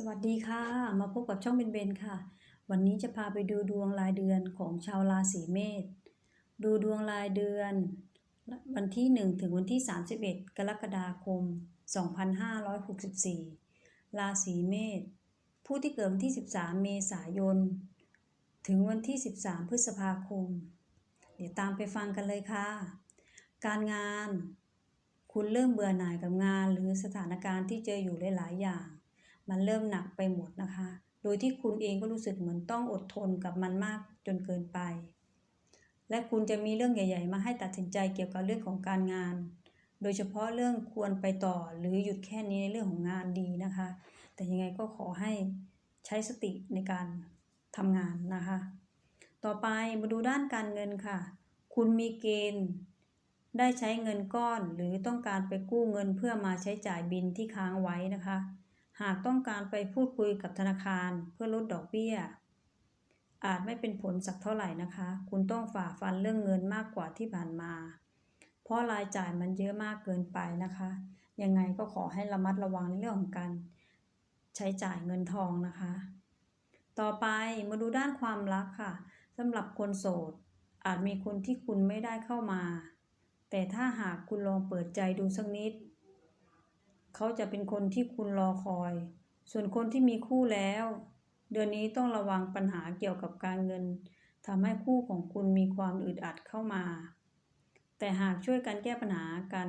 สวัสดีค่ะ มาพบกับช่องเบนเบนค่ะ วันนี้จะพาไปดูดวงรายเดือนของชาวราศีเมษดูดวงรายเดือน วันที่ 1 ถึงวันที่ 31 กรกฎาคม 2564 ราศีเมษผู้ที่เกิดวันที่ 13 เมษายน ถึงวันที่ 13 พฤษภาคม เดี๋ยวตามไปฟังกันเลยค่ะ การงาน คุณเริ่มเบื่อหน่ายกับงานหรือสถานการณ์ที่เจออยู่หลาย ๆ อย่าง มันเริ่มหนักไปหมดนะคะ โดยที่คุณเองก็รู้สึกเหมือนต้องอดทนกับมันมากจนเกินไป และคุณจะมีเรื่องใหญ่ ๆ มาให้ตัดสินใจเกี่ยวกับเรื่องของการงาน โดยเฉพาะเรื่องควรไปต่อหรือหยุดแค่นี้ในเรื่องของงานดีนะคะ แต่ยังไงก็ขอให้ใช้สติในการทำงานนะคะ ต่อไปมาดูด้านการเงินค่ะ คุณมีเกณฑ์ได้ใช้เงินก้อนหรือต้องการไปกู้เงินเพื่อมาใช้จ่ายบินที่ค้างไว้นะคะ หากต้องการไปพูดคุยกับธนาคารเพื่อลดดอกเบี้ย อาจไม่เป็นผลสักเท่าไหร่นะคะ คุณต้องฝ่าฟันเรื่องเงินมากกว่าที่ผ่านมา เพราะรายจ่ายมันเยอะมากเกินไปนะคะ ยังไงก็ขอให้ระมัดระวังในเรื่องของการใช้จ่ายเงินทองนะคะ ต่อไปมาดูด้านความรักค่ะสำหรับคนโสด อาจมีคนที่คุณไม่ได้เข้ามา แต่ถ้าหากคุณลองเปิดใจดูสักนิด เขาจะเป็นคนที่คุณรอคอย ส่วนคนที่มีคู่แล้ว เดือนนี้ต้องระวังปัญหาเกี่ยวกับการเงินทำให้คู่ของคุณมีความอึดอัดเข้ามา แต่หากช่วยกันแก้ปัญหากัน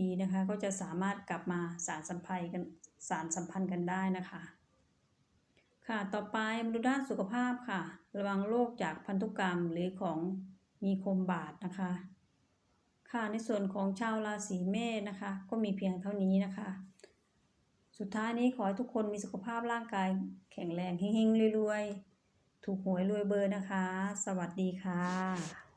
ดีๆนะคะ ก็จะสามารถกลับมาสารสัมพันธ์กันสารสัมพันธ์กันได้นะคะ ค่ะ ต่อไปมาดูด้านสุขภาพค่ะ ระวังโรคจากพันธุกรรมหรือของมีคมบาดนะคะ ค่ะในส่วนของชาวราศีเมษนะคะ ก็มีเพียงเท่านี้นะคะ สุดท้ายนี้ขอให้ทุกคนมีสุขภาพร่างกาย แข็งแรงเฮงๆรวยๆถูกหวยรวยเบอร์นะคะ สวัสดีค่ะ